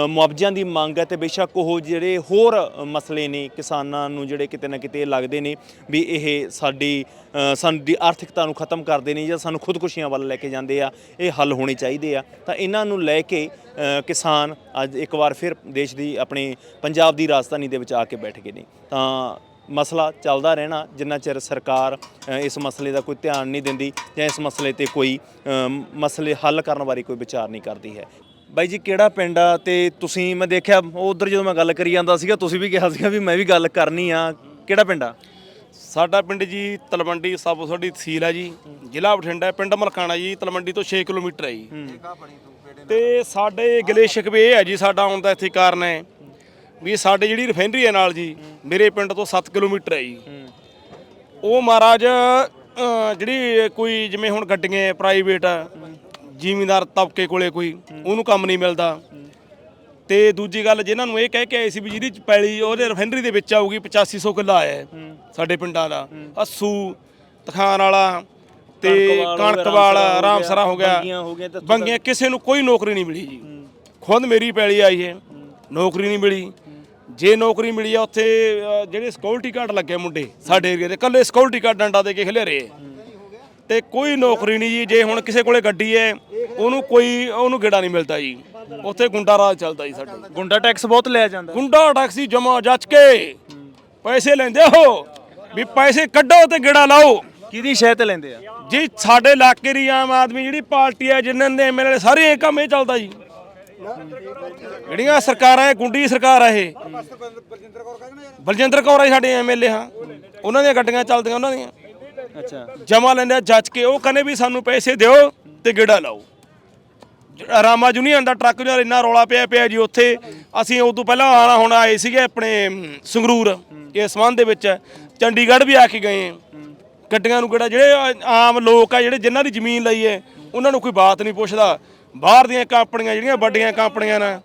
ਮੁਆਵਜ਼ਿਆਂ ਦੀ ਮੰਗ ਹੈ ਤੇ ਬੇਸ਼ੱਕ ਉਹ ਜਿਹੜੇ ਹੋਰ ਮਸਲੇ ਨੇ ਕਿਸਾਨਾਂ ਨੂੰ ਜਿਹੜੇ ਕਿਤੇ ਨਾ ਕਿਤੇ ਲੱਗਦੇ ਨੇ ਵੀ ਇਹ ਸਾਡੀ ਅ, ਸਾਡੀ ਆਰਥਿਕਤਾ ਨੂੰ ਖਤਮ ਕਰਦੇ ਨੇ ਜਾਂ ਸਾਨੂੰ ਖੁਦਕੁਸ਼ੀਆਂ ਵੱਲ ਲੈ ਕੇ ਜਾਂਦੇ ਆ ਇਹ ਹੱਲ ਹੋਣੇ ਚਾਹੀਦੇ ਆ। ਤਾਂ ਇਹਨਾਂ ਨੂੰ ਲੈ ਕੇ ਕਿਸਾਨ ਅੱਜ ਇੱਕ ਵਾਰ ਫਿਰ ਦੇਸ਼ ਦੀ ਆਪਣੇ ਪੰਜਾਬ ਦੀ ਰਾਜਧਾਨੀ ਦੇ ਵਿੱਚ ਆ ਕੇ ਬੈਠ ਗਏ ਨੇ। ਤਾਂ ਮਸਲਾ ਚੱਲਦਾ ਰਹਿਣਾ ਜਿੰਨਾ ਚਿਰ ਸਰਕਾਰ ਇਸ ਮਸਲੇ ਦਾ ਕੋਈ ਧਿਆਨ ਨਹੀਂ ਦਿੰਦੀ ਜਾਂ ਇਸ ਮਸਲੇ ਤੇ ਕੋਈ ਮਸਲੇ ਹੱਲ ਕਰਨ ਬਾਰੇ ਕੋਈ ਵਿਚਾਰ ਨਹੀਂ ਕਰਦੀ ਹੈ। ਬਾਈ ਜੀ ਕਿਹੜਾ ਪਿੰਡ ਆ ਤੇ ਤੁਸੀਂ ਮੈਂ ਦੇਖਿਆ ਉਧਰ ਜਦੋਂ ਮੈਂ ਗੱਲ ਕਰੀ ਜਾਂਦਾ ਸੀਗਾ ਤੁਸੀਂ ਵੀ ਕਿਹਾ ਸੀਗਾ ਵੀ ਮੈਂ ਵੀ ਗੱਲ ਕਰਨੀ ਆ। ਕਿਹੜਾ ਪਿੰਡ ਆ? ਸਾਡਾ ਪਿੰਡ ਜੀ ਤਲਵੰਡੀ ਸਾਬੋ ਸਾਡੀ ਤਹਿਸੀਲ ਹੈ ਜੀ। ਜ਼ਿਲ੍ਹਾ ਬਠਿੰਡਾ ਹੈ, ਪਿੰਡ ਮਲਕਾਣਾ ਜੀ ਤਲਵੰਡੀ ਤੋਂ 6 ਕਿਲੋਮੀਟਰ ਹੈ। ਜੀ ਤੇ ਸਾਡੇ ਗਿਲੇ ਸ਼ਿਕਵੇ ਇਹ ਹੈ ਜੀ ਸਾਡਾ ਆਉਣ ਦਾ ਇੱਥੇ ਕਾਰਨ ਹੈ। ਵੀ ਸਾਡੇ ਜਿਹੜੀ ਰਿਫਾਈਨਰੀ ਹੈ ਨਾਲ ਜੀ ਮੇਰੇ ਪਿੰਡ ਤੋਂ 7 ਕਿਲੋਮੀਟਰ ਹੈ ਜੀ। ਉਹ ਮਹਾਰਾਜ ਜਿਹੜੀ ਕੋਈ ਜਿਵੇਂ ਹੁਣ ਗੱਡੀਆਂ ਪ੍ਰਾਈਵੇਟ ਜ਼ਿਮੀਂਦਾਰ ਤਬਕੇ ਕੋਲੇ ਕੋਈ ਉਹਨੂੰ ਕੰਮ ਨਹੀਂ ਮਿਲਦਾ। ਤੇ ਦੂਜੀ ਗੱਲ ਜਿਨ੍ਹਾਂ ਨੂੰ ਇਹ ਕਹਿ ਕੇ ਆਏ ਸੀ ਵੀ ਜਿਹਦੀ ਪੈਲੀ ਉਹਦੇ ਰਿਫਾਈਨਰੀ ਦੇ ਵਿੱਚ ਆਊਗੀ 8500 ਕਿੱਲਾ ਆਇਆ ਸਾਡੇ ਪਿੰਡਾਂ ਦਾ। ਅਸੂ ਤਖਾਨ ਵਾਲਾ ਤੇ ਗਿਆ, ਕਣਕਵਾਲ ਰਾਮਸਰਾ ਹੋ ਗਿਆ, ਬੰਗੀਆਂ ਕਿਸੇ ਨੂੰ ਕੋਈ ਨੌਕਰੀ ਨਹੀਂ ਮਿਲੀ ਜੀ। ਖੁਦ ਮੇਰੀ ਪੈਲੀ ਆਈ ਹੈ ਨੌਕਰੀ ਨਹੀਂ ਮਿਲੀ। ਜੇ ਨੌਕਰੀ ਮਿਲੀ ਆ ਉੱਥੇ ਅ, ਜਿਹੜੇ ਸਿਕਿਉਰਿਟੀ ਗਾਰਡ ਲੱਗੇ ਮੁੰਡੇ ਸਾਡੇ ਏਰੀਆ ਦੇ ਕੱਲੇ ਸਿਕਿਉਰਿਟੀ ਗਾਰਡ ਡੰਡਾ ਦੇ ਕੇ ਖਿਲੇਰੇ। ਤੇ ਕੋਈ ਨੌਕਰੀ ਨਹੀਂ ਜੀ ਜੇ ਹੁਣ ਕਿਸੇ ਕੋਲੇ ਗੱਡੀ ਹੈ ਉਹਨੂੰ ਕੋਈ ਉਹਨੂੰ ਗੇੜਾ ਨਹੀਂ ਮਿਲਦਾ ਜੀ। ਉੱਥੇ ਗੁੰਡਾ ਰਾਜ ਚੱਲਦਾ ਜੀ ਸਾਡੇ। ਗੁੰਡਾ ਟੈਕਸ ਬਹੁਤ ਲਿਆ ਜਾਂਦਾ। ਗੁੰਡਾ ਟੈਕਸੀ ਜਮਾ ਜੱਜ ਕੇ। ਪੈਸੇ ਲੈਂਦੇ ਹੋ ਵੀ ਪੈਸੇ ਕੱਢੋ ਤੇ ਗੇੜਾ ਲਾਓ। ਕਿਹਦੀ ਸ਼ਹਿ ਤੇ ਲੈਂਦੇ ਆ? ਜੀ ਸਾਡੇ ਇਲਾਕੇ ਦੀ ਆਮ ਆਦਮੀ ਜਿਹੜੀ ਪਾਰਟੀ ਹੈ ਜਿਨ੍ਹਾਂ ਦੇ ਐਮਐਲਏ ਸਾਰੇ ਇਹ ਕੰਮ ਇਹ ਚੱਲਦਾ ਜੀ। ਜਿਹੜੀਆਂ ਸਰਕਾਰਾਂ ਇਹ ਗੁੰਡੀ ਸਰਕਾਰ ਆ ਇਹ। ਬਲਜਿੰਦਰ ਕੌਰ ਆ ਜੀ ਸਾਡੇ ਐਮਐਲਏ ਹਾਂ। ਉਹਨਾਂ ਦੀਆਂ ਗੱਡੀਆਂ ਚੱਲਦੀਆਂ ਉਹਨਾਂ ਦੀਆਂ। ਅੱਛਾ। ਜਮਾ ਲੈਂਦੇ ਆ ਜੱਜ ਕੇ। ਉਹ ਕਹਿੰਦੇ ਵੀ ਸਾਨੂੰ ਪੈਸੇ ਦਿਓ ਤੇ ਗੇੜਾ ਲਾਓ। ਰਾਮਾ ਯੂਨੀਅਨ ਦਾ ਟਰੱਕ ਜਿਹੜਾ ਇੰਨਾ ਰੌਲਾ ਪਿਆ ਪਿਆ ਜੀ ਉੱਥੇ। ਅਸੀਂ ਉਸ ਤੋਂ ਪਹਿਲਾਂ ਆਣਾ ਹੁਣ ਆਏ ਸੀਗੇ ਆਪਣੇ ਸੰਗਰੂਰ ਇਸ ਸੰਬੰਧ ਦੇ ਵਿੱਚ। ਚੰਡੀਗੜ੍ਹ ਵੀ ਆ ਕੇ ਗਏ। ਗੱਡੀਆਂ ਨੂੰ ਕਿਹੜਾ ਜਿਹੜੇ ਆਮ ਲੋਕ ਆ ਜਿਹੜੇ ਜਿਨ੍ਹਾਂ ਦੀ ਜ਼ਮੀਨ ਲਈ ਹੈ ਉਹਨਾਂ ਨੂੰ ਕੋਈ ਬਾਤ ਨਹੀਂ ਪੁੱਛਦਾ। ਬਾਹਰ ਦੀਆਂ ਕੰਪਨੀਆਂ ਜਿਹੜੀਆਂ ਵੱਡੀਆਂ ਕੰਪਨੀਆਂ ਨੇ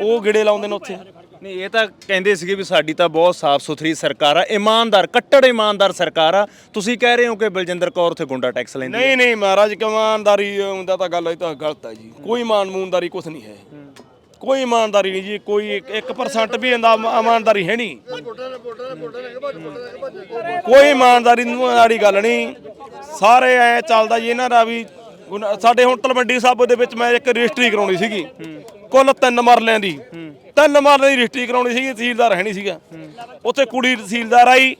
ਉਹ ਗਿੜੇ ਲਾਉਂਦੇ ਨੇ ਉੱਥੇ। ਨਹੀਂ ਇਹ ਤਾਂ ਕਹਿੰਦੇ ਸੀਗੇ ਵੀ ਸਾਡੀ ਤਾਂ ਬਹੁਤ ਸਾਫ਼ ਸੁਥਰੀ ਸਰਕਾਰ ਆ ਇਮਾਨਦਾਰ ਕੱਟੜ ਇਮਾਨਦਾਰ ਸਰਕਾਰ ਆ। ਤੁਸੀਂ ਕਹਿ ਰਹੇ ਹੋ ਕਿ ਬਲਜਿੰਦਰ ਕੌਰ ਉੱਥੇ ਗੁੰਡਾ ਟੈਕਸ ਲੈਂਦੀ ਨਹੀਂ ਨਹੀਂ ਮਹਾਰਾਜ ਇਮਾਨਦਾਰੀ ਹੁੰਦਾ ਤਾਂ ਗੱਲ ਇਹ ਤਾਂ ਗਲਤ ਹੈ ਜੀ। ਕੋਈ ਇਮਾਨ ਮੂਨਦਾਰੀ ਕੁਝ ਨਹੀਂ ਹੈ। ਕੋਈ ਇਮਾਨਦਾਰੀ ਨਹੀਂ ਜੀ ਕੋਈ 1% ਵੀ ਇਹਦਾ ਇਮਾਨਦਾਰੀ ਹੈ ਨਹੀਂ। ਕੋਈ ਇਮਾਨਦਾਰੀ ਵਾਲੀ ਗੱਲ ਨਹੀਂ। ਸਾਰੇ ਐ ਚੱਲਦਾ ਜੀ ਇਹਨਾਂ ਦਾ ਵੀ ਹੁਣ ਸਾਡੇ ਹੁਣ ਤਲਵੰਡੀ ਸਾਹਿਬ ਦੇ ਵਿੱਚ ਮੈਂ ਇੱਕ ਰਜਿਸਟਰੀ ਕਰਾਉਣੀ ਸੀਗੀ। ਕੁੱਲ ਤਿੰਨ ਮਰਲਿਆਂ ਦੀ। ਤਿੰਨ ਮਰਲਿਆਂ ਦੀ ਰਜਿਸਟਰੀ ਕਰਾਉਣੀ ਸੀਗੀ, ਤਹਿਸੀਲਦਾਰ ਹੈ ਨਹੀਂ ਸੀਗਾ। ਉੱਥੇ ਕੁੜੀ ਤਹਿਸੀਲਦਾਰ ਆਈ।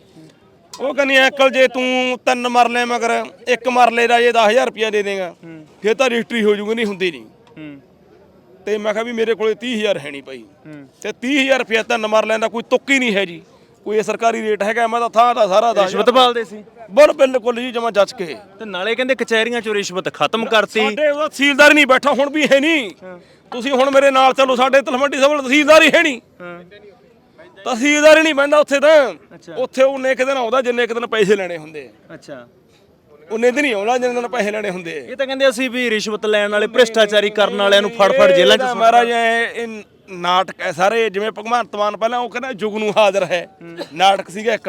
ਉਹ ਕਹਿੰਦੀ ਅੰਕਲ ਜੇ ਤੂੰ ਤਿੰਨ ਮਰਲੇ ਮਗਰ ਇੱਕ ਮਰਲੇ ਦਾ ਜੇ 10000 ਰੁਪਇਆ ਦੇ ਦੇਗਾ, ਫੇਰ ਤਾਂ ਰਜਿਸਟਰੀ ਹੋ ਜੂਗੀ, ਨਹੀਂ ਹੁੰਦੀ ਨਹੀਂ। ਤੇ ਮੈਂ ਕਿਹਾ ਵੀ ਮੇਰੇ ਕੋਲੇ 30000 ਹੈ ਨਹੀਂ ਭਾਈ। ਤੇ 30000 ਰੁਪਇਆ ਤਿੰਨ ਮਰਲਿਆਂ ਦਾ ਕੋਈ ਤੁੱਕ ਹੀ ਨਹੀਂ ਹੈ ਜੀ। ਕੋਈ ਇਹ ਸਰਕਾਰੀ ਰੇਟ ਹੈਗਾ ਮੈਂ ਤਾਂ ਥਾਂ ਦਾ ਸਾਰਾ ਦਾ ਰਿਸ਼ਵਤ ਭਾਲਦੇ ਸੀ। ਬੋਲ ਬਿਲਕੁਲ ਜੀ ਜਮਾ ਜੱਜ ਕੇ। ਤੇ ਨਾਲੇ ਕਹਿੰਦੇ ਕਚਹਿਰੀਆਂ ਚੋਂ ਰਿਸ਼ਵਤ ਖਤਮ ਕਰਤੀ। ਸਾਡੇ ਉਹਦਾ ਤਹਿਸੀਲਦਾਰ ਨਹੀਂ ਬੈਠਾ ਹੁਣ ਵੀ ਹੈ ਨਹੀਂ। ਤੁਸੀਂ ਹੁਣ ਮੇਰੇ ਨਾਲ ਚੱਲੋ ਸਾਡੇ ਤਲਵੰਡੀ ਸਾਹਿਬ ਤਹਿਸੀਲਦਾਰ ਹੀ ਹੈ ਨਹੀਂ। ਤਹਿਸੀਲਦਾਰ ਹੀ ਨਹੀਂ ਬੈਂਦਾ ਉੱਥੇ ਤਾਂ। ਉੱਥੇ ਉਹਨੇ ਇੱਕ ਦਿਨ ਆਉਂਦਾ ਜਿੰਨੇ ਇੱਕ ਦਿਨ ਪੈਸੇ ਲੈਣੇ ਹੁੰਦੇ। ਅੱਛਾ। ਉਹਨੇ ਦਿਨ ਹੀ ਆਉਂਦਾ ਜਿੰਨੇ ਦਿਨ ਪੈਸੇ ਲੈਣੇ ਹੁੰਦੇ। ਇਹ ਤਾਂ ਕਹਿੰਦੇ ਅਸੀਂ ਵੀ ਰਿਸ਼ਵਤ ਲੈਣ ਵਾਲੇ ਭ੍ਰਿਸ਼ਟਾਚਾਰੀ ਕਰਨ ਵਾਲਿਆਂ ਨੂੰ ਫੜ ਫੜ ਜੇਲ੍ਹਾਂ 'ਚ ਮਹਾਰਾਜ ਨਾਟਕ ਹੈ ਸਾਰੇ ਜਿਵੇਂ ਭਗਵੰਤ ਮਾਨ ਪਹਿਲਾਂ ਉਹ ਕਹਿੰਦਾ ਜੁਗ ਨੂੰ ਹਾਜ਼ਰ ਹੈ। ਨਾਟਕ ਸੀਗਾ ਇੱਕ।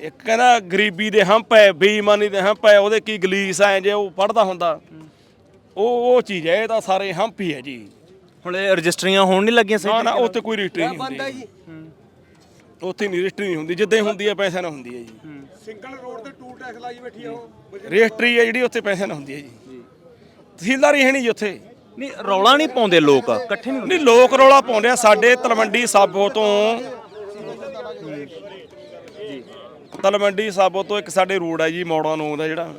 ਇੱਕ ਕਹਿੰਦਾ ਗਰੀਬੀ ਦੇ ਹੰਪ ਹੈ ਬੇਈਮਾਨੀ ਦੇ ਹੰਪ ਹੈ ਉਹਦੇ ਕੀ ਗਲੀਸ ਐ ਜੇ ਉਹ ਪੜਦਾ ਹੁੰਦਾ। ਉਹ ਉਹ ਚੀਜ਼ ਹੈ ਇਹ ਤਾਂ ਸਾਰੇ ਹੰਪ ਹੀ ਹੈ ਜੀ। ਹੁਣ ਇਹ ਰਜਿਸਟਰੀਆਂ ਹੋਣ ਨਹੀਂ ਲੱਗੀਆਂ ਸਹੀ ਨਾ ਨਾ ਉੱਥੇ ਕੋਈ ਰਜਿਸਟਰੀ ਨਹੀਂ ਹੁੰਦੀ। ਉੱਥੇ ਨਹੀਂ ਰਜਿਸਟਰੀ ਨਹੀਂ ਹੁੰਦੀ ਜਿੱਦਾਂ ਹੁੰਦੀ ਹੈ ਪੈਸਿਆਂ ਨਾਲ ਹੁੰਦੀ ਹੈ ਜੀ। ਸਿੰਗਲ ਰੋਡ ਤੇ ਟੂਲ ਟੈਕਸ ਲਾਈ ਬੈਠੀ ਆ ਉਹ। ਰਜਿਸਟਰੀ ਹੈ ਜਿਹੜੀ ਉੱਥੇ ਪੈਸਿਆਂ ਨਾਲ ਹੁੰਦੀ ਹੈ ਜੀ। ਤਹਿਸੀਲਦਾਰੀ ਹੈ ਨਹੀਂ ਜੀ ਉੱਥੇ। ਨਹੀਂ ਰੌਲਾ ਨਹੀਂ ਪਾਉਂਦੇ ਲੋਕ ਇਕੱਠੇ ਨਹੀਂ ਨਹੀਂ ਲੋਕ ਰੌਲਾ ਪਾਉਂਦੇ ਆ ਸਾਡੇ ਤਲਵੰਡੀ ਸਾਬੋ ਤੋਂ। ਤਲਵੰਡੀ ਸਾਬੋ ਤੋਂ ਇੱਕ ਸਾਡੇ ਰੋਡ ਹੈ ਜੀ ਮੌੜਾ ਨੂੰ ਦਾ ਜਿਹੜਾ।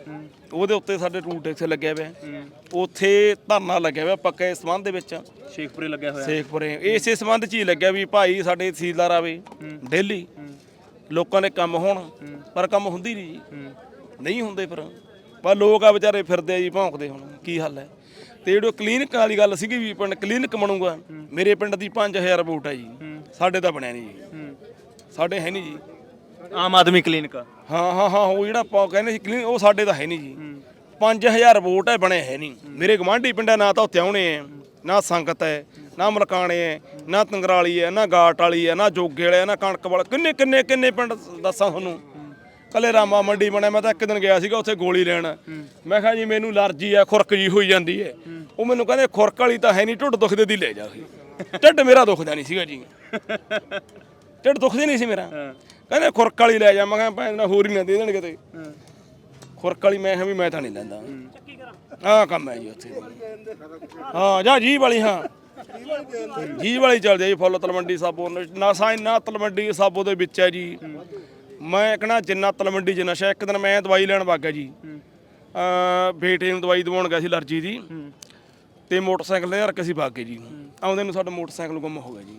ਉਹਦੇ ਉੱਤੇ ਸਾਡੇ ਰੂਟ ਟੈਕਸ ਲੱਗਿਆ ਹੋਇਆ ਉੱਥੇ ਧਰਨਾ ਲੱਗਿਆ ਹੋਇਆ ਪੱਕੇ ਸੰਬੰਧ ਦੇ ਵਿੱਚ। ਸ਼ੇਖਪੁਰੇ ਲੱਗਿਆ ਹੋਇਆ। ਸੇਖਪੁਰੇ। ਇਸੇ ਸੰਬੰਧ ਚ ਹੀ ਲੱਗਿਆ ਵੀ ਭਾਈ ਸਾਡੇ ਤਹਿਸੀਲਦਾਰ ਆਵੇ ਡੇਲੀ। ਲੋਕਾਂ ਦੇ ਕੰਮ ਹੋਣ ਪਰ ਕੰਮ ਹੁੰਦੀ ਨਹੀਂ ਜੀ। ਨਹੀਂ ਹੁੰਦੇ ਫਿਰ। ਪਰ ਲੋਕ ਆ ਵਿਚਾਰੇ ਫਿਰਦੇ ਆ ਜੀ ਭੌਂਕਦੇ ਹੁਣ ਕੀ ਹੱਲ ਹੈ। ਤੇ ਜਿਹੜੀ ਕਲੀਨਿਕ ਵਾਲੀ ਗੱਲ ਸੀਗੀ ਵੀ ਪਿੰਡ ਕਲੀਨਿਕ ਬਣੂਗਾ ਮੇਰੇ ਪਿੰਡ ਦੀ 5000 ਵੋਟ ਹੈ ਜੀ। ਸਾਡੇ ਤਾਂ ਬਣਿਆ ਨਹੀਂ ਜੀ। ਸਾਡੇ ਹੈ ਨਹੀਂ ਜੀ। ਆਮ ਆਦਮੀ ਕਲੀਨਿਕ ਹਾਂ ਹਾਂ ਹਾਂ ਉਹ ਜਿਹੜਾ ਆਪਾਂ ਕਹਿੰਦੇ ਸੀ ਕਲੀਨ ਉਹ ਸਾਡੇ ਤਾਂ ਹੈ ਨਹੀਂ ਜੀ। 5000 ਵੋਟ ਹੈ ਬਣੇ ਹੈ। ਨਹੀਂ ਮੇਰੇ ਗਵਾਂਢੀ ਪਿੰਡਾਂ ਨਾ ਤਾਂ ਉੱਥੇ ਆਉਣੇ ਹੈ ਨਾ ਸੰਗਤ ਹੈ ਨਾ ਮਲਕਾਣੇ ਹੈ ਨਾ ਤੰਗਰਾਲੀ ਹੈ ਨਾ ਗਾਟ ਵਾਲੀ ਹੈ ਨਾ ਜੋਗੇ ਵਾਲੇ ਨਾ ਕਣਕ ਵਾਲਾ। ਕਿੰਨੇ ਕਿੰਨੇ ਕਿੰਨੇ ਪਿੰਡ ਦੱਸਾਂ ਤੁਹਾਨੂੰ? ਕੱਲੇ ਰਾਮਾ ਮੰਡੀ ਬਣਿਆ ਮੈਂ ਤਾਂ ਇੱਕ ਦਿਨ ਗਿਆ ਸੀਗਾ ਉੱਥੇ ਗੋਲੀ ਲੈਣ। ਮੈਂ ਕਿਹਾ ਜੀ ਮੈਨੂੰ ਅਲਰਜੀ ਆ ਖੁਰਕ ਜੀ ਹੋਈ ਜਾਂਦੀ ਹੈ ਉਹ ਮੈਨੂੰ ਕਹਿੰਦੇ ਖੁਰਕ ਵਾਲੀ ਤਾਂ ਹੈ ਨਹੀਂ ਢਿੱਡ ਦੁਖਦੇ ਦੀ ਲੈ ਜਾ ਢਿੱਡ ਮੇਰਾ ਦੁਖਦਾ ਨਹੀਂ ਸੀਗਾ ਜੀ। ਢਿੱਡ ਦੁਖਦੇ ਨਹੀਂ ਸੀ ਮੇਰਾ। ਕਹਿੰਦੇ ਖੁਰਕ ਵਾਲੀ ਲੈ ਜਾ। ਮੈਂ ਕਿਹਾ ਭੈਣ ਹੋਰ ਹੀ ਨਾ ਦੇ ਦੇਣ ਕਿਤੇ। ਖੁਰਕ ਵਾਲੀ ਮੈਂ ਕਿਹਾ ਵੀ ਮੈਂ ਤਾਂ ਨਹੀਂ ਲੈਂਦਾ। ਆਹ ਕੰਮ ਹੈ ਜੀ ਉੱਥੇ। ਹਾਂ ਜਾਂ ਜੀ ਵਾਲੀ ਹਾਂ। ਜੀ ਵਾਲੀ ਚੱਲਦੀ ਹੈ ਜੀ ਫੁੱਲ ਤਲਵੰਡੀ ਸਾਬੋ। ਨਾ ਸਾਂ ਨਾ ਤਲਵੰਡੀ ਸਾਬੋ ਦੇ ਵਿੱਚ ਹੈ ਜੀ। ਮੈਂ ਕਹਣਾ ਜਿੰਨਾ ਤਲਵੰਡੀ ਚ ਨਸ਼ਾ ਇੱਕ ਦਿਨ ਮੈਂ ਦਵਾਈ ਲੈਣ ਵਗ ਗਿਆ ਜੀ। ਅ ਬੇਟੇ ਨੂੰ ਦਵਾਈ ਦਵਾਉਣ ਗਿਆ ਸੀ ਅਲਰਜੀ ਦੀ। ਤੇ ਮੋਟਰਸਾਈਕਲ ਤੇ ਰੱਖ ਅਸੀਂ ਵਗ ਗਏ ਜੀ। ਆਉਂਦੇ ਨੂੰ ਸਾਡਾ ਮੋਟਰਸਾਈਕਲ ਗੁੰਮ ਹੋ ਗਿਆ ਜੀ।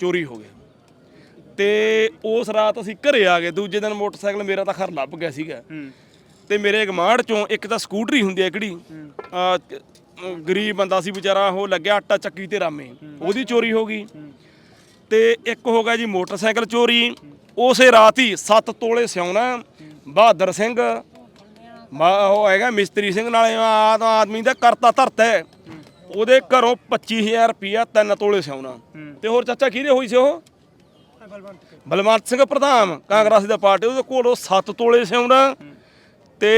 ਚੋਰੀ ਹੋ ਗਿਆ। ਤੇ ਉਸ ਰਾਤ ਅਸੀਂ ਘਰੇ ਆ ਗਏ। ਦੂਜੇ ਦਿਨ ਮੋਟਰਸਾਈਕਲ ਮੇਰਾ ਤਾਂ ਖਰ ਲੱਭ ਗਿਆ ਸੀਗਾ। ਤੇ ਮੇਰੇ ਗਮਾਂਡ ਚੋਂ ਇੱਕ ਤਾਂ ਸਕੂਟਰੀ ਹੁੰਦੀ ਹੈ। ਕਿਹੜੀ ਆ ਗਰੀਬ ਬੰਦਾ ਸੀ ਵਿਚਾਰਾ ਉਹ ਲੱਗਿਆ ਆਟਾ ਚੱਕੀ ਤੇ ਰਾਮੇ। ਉਹਦੀ ਚੋਰੀ ਹੋ ਗਈ। ਤੇ ਇੱਕ ਹੋ ਗਿਆ ਜੀ ਮੋਟਰਸਾਈਕਲ ਚੋਰੀ। ਉਸੇ ਰਾਤ ਹੀ 7 ਤੋਲੇ ਸਿਉਣਾ ਬਹਾਦਰ ਸਿੰਘ ਉਹ ਹੈਗਾ ਮਿਸਤਰੀ ਸਿੰਘ ਨਾਲੇ ਆ ਤਾਂ ਆਦਮੀ ਦਾ ਕਰਤਾ ਧਰਤਾ ਹੈ। ਉਹਦੇ ਘਰੋਂ 25000 ਰੁਪਿਆ ਤਿੰਨ ਤੋਲੇ ਸਿਉਣਾ ਤੇ ਹੋਰ ਚਾਚਾ ਕਿਹਦੇ ਹੋਈ ਸੀ ਉਹ? ਬਲਵੰਤ ਸਿੰਘ ਪ੍ਰਧਾਨ ਕਾਂਗਰਸ ਦੀ ਪਾਰਟੀ ਉਹਦੇ ਕੋਲੋਂ 7 ਤੋਲੇ ਸਿਉਣਾ ਤੇ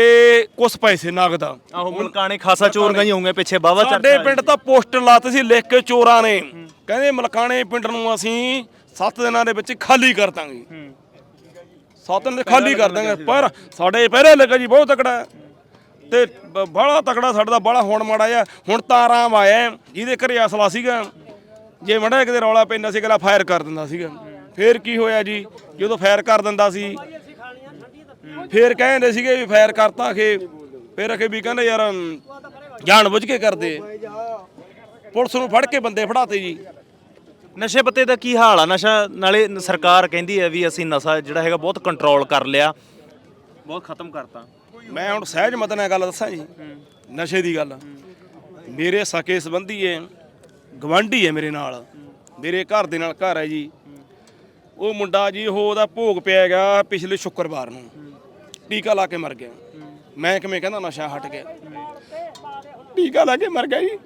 ਕੁਝ ਪੈਸੇ ਨਗਦਾ। ਆਹੋ ਮਲਕਾਣੇ ਖਾਸਾ ਚੋਰ ਗਈ ਹੋਊਗੇ ਪਿੱਛੇ ਬਾਵਾ ਸਾਡੇ ਪਿੰਡ ਤਾਂ ਪੋਸਟਰ ਲਾਤੇ ਸੀ ਲਿਖ ਕੇ ਚੋਰਾਂ ਨੇ। ਕਹਿੰਦੇ ਮਲਕਾਣੇ ਪਿੰਡ ਨੂੰ ਅਸੀਂ 7 ਦਿਨਾਂ ਦੇ ਵਿੱਚ ਖਾਲੀ ਕਰ ਦਾਂਗੇ। ਸੱਤ ਦਿਨ ਦੇ ਖਾਲੀ ਕਰ ਦਾਂਗੇ। ਪਰ ਸਾਡੇ ਪਹਿਰੇ ਲੱਗਾ ਜੀ ਬਹੁਤ ਤਕੜਾ। ਤੇ ਬੜਾ ਤਕੜਾ ਸਾਡਾ ਦਾ ਬੜਾ ਹੁਣ ਮਾੜਾ ਆ ਹੁਣ ਤਾਂ ਆਰਾਮ ਆਇਆ ਜਿਹਦੇ ਘਰੇ ਅਸਲਾ ਸੀਗਾ। ਜੇ ਮੜਾ ਕਿਤੇ ਰੌਲਾ ਪੈਂਦਾ ਸੀ ਅਗਲਾ ਫਾਇਰ ਕਰ ਦਿੰਦਾ ਸੀਗਾ। ਫੇਰ ਕੀ ਹੋਇਆ ਜੀ? ਜਦੋਂ ਫਾਇਰ ਕਰ ਦਿੰਦਾ ਸੀ ਫੇਰ ਕਹਿੰਦੇ ਸੀਗੇ ਵੀ ਫਾਇਰ ਕਰਤਾ ਕਿ ਫੇਰ ਅਖੇ ਵੀ ਕਹਿੰਦੇ ਯਾਰ ਜਾਣ ਬੁੱਝ ਕੇ ਕਰਦੇ। ਪੁਲਿਸ ਨੂੰ ਫੜ ਕੇ ਬੰਦੇ ਫੜਾਤੇ ਜੀ। ਨਸ਼ੇ ਪੱਤੇ ਦਾ ਕੀ ਹਾਲ ਆ? ਨਸ਼ਾ ਨਾਲੇ ਸਰਕਾਰ ਕਹਿੰਦੀ ਹੈ ਵੀ ਅਸੀਂ ਨਸ਼ਾ ਜਿਹੜਾ ਹੈਗਾ ਬਹੁਤ ਕੰਟਰੋਲ ਕਰ ਲਿਆ। ਬਹੁਤ ਖਤਮ ਕਰਤਾ। ਮੈਂ ਹੁਣ ਸਹਿਜ ਮਤ ਨਾਲ ਗੱਲ ਦੱਸਾਂ ਜੀ। ਨਸ਼ੇ ਦੀ ਗੱਲ। ਮੇਰੇ ਸਕੇ ਸੰਬੰਧੀ ਹੈ ਗਵਾਂਢੀ ਹੈ ਮੇਰੇ ਨਾਲ। ਮੇਰੇ ਘਰ ਦੇ ਨਾਲ ਘਰ ਹੈ ਜੀ। ਉਹ ਮੁੰਡਾ ਜੀ, ਉਹ ਉਹਦਾ ਭੋਗ ਪਿਆ ਹੈਗਾ ਪਿਛਲੇ ਸ਼ੁੱਕਰਵਾਰ ਨੂੰ। ਟੀਕਾ ਲਾ ਕੇ ਮਰ ਗਿਆ। ਮੈਂ ਕਿਵੇਂ ਕਹਿੰਦਾ ਨਸ਼ਾ ਹਟ ਗਿਆ। ਟੀਕਾ ਲਾ ਕੇ ਮਰ ਗਿਆ ਜੀ।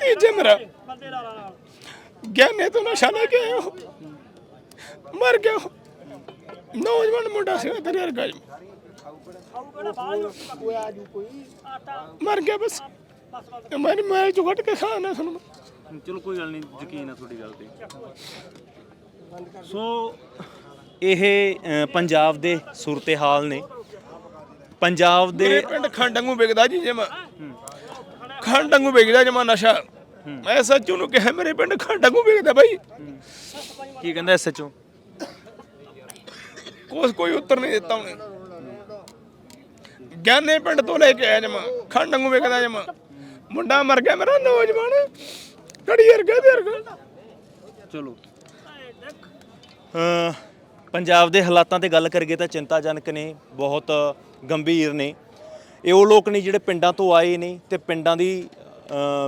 ਤੀਜੇ ਮੇਰਾ ਗਿਆਨੇ ਤੋਂ ਨਸ਼ਾ ਲੈ ਕੇ ਆਇਆ ਉਹ। ਮਰ ਗਿਆ ਉਹ। ਨੌਜਵਾਨ ਮੁੰਡਾ ਸੀ ਤੇਰੇ ਵਰਗਾ ਜੀ ਮਰ ਗਿਆ ਬਸ। ਮੈਂ ਮੈਂ ਚੁਗਟ ਕੇ ਖਾਣਾ ਸੁਣ ਚਲੋ ਕੋਈ ਗੱਲ ਨਹੀਂ ਯਕੀਨ ਹੈ ਤੁਹਾਡੀ ਗੱਲ ਤੇ। ਸੋ ਇਹ ਅ, ਪੰਜਾਬ ਦੇ ਸੂਰਤੇ ਹਾਲ ਨੇ। ਪੰਜਾਬ ਮੇਰੇ ਦੇ ਪਿੰਡ ਖੰਡੰਗੂ ਵਿਕਦਾ ਜੀ ਜਮਾ ਖੰਡੰਗੂ ਵਿਕਦਾ ਜਮਾ ਨਸ਼ਾ ਮੈਂ ਸੱਚੂ ਨੂੰ ਕਿਹਾ ਮੇਰੇ ਪਿੰਡ ਖੰਡੰਗੂ ਵਿਕਦਾ ਬਾਈ। ਕੀ ਕਹਿੰਦਾ ਐਸਐਚਓ ਕੋਸ ਕੋਈ ਉੱਤਰ ਨਹੀਂ ਦਿੱਤਾ ਉਹਨੇ। ਗਿਆਨੇ ਪਿੰਡ ਤੋਂ ਲੈ ਕੇ ਆਇਆ ਜਮਾ ਖੰਡੰਗੂ ਵਿਕਦਾ ਜਮਾ। ਮੁੰਡਾ ਮਰ ਗਿਆ ਮੇਰਾ ਨੌਜਵਾਨ ਕੜੀ ਵਰਗਾ ਤੇ ਵਰਗਾ ਚਲੋ। ਪੰਜਾਬ ਦੇ ਹਾਲਾਤਾਂ ਤੇ ਗੱਲ ਕਰੀਏ ਤਾਂ ਚਿੰਤਾਜਨਕ ਨੇ ਬਹੁਤ ਗੰਭੀਰ ਨੇ। ਇਹ ਉਹ ਲੋਕ ਨੇ ਜਿਹੜੇ ਪਿੰਡਾਂ ਤੋਂ ਆਏ ਨੇ ਤੇ ਪਿੰਡਾਂ ਦੀ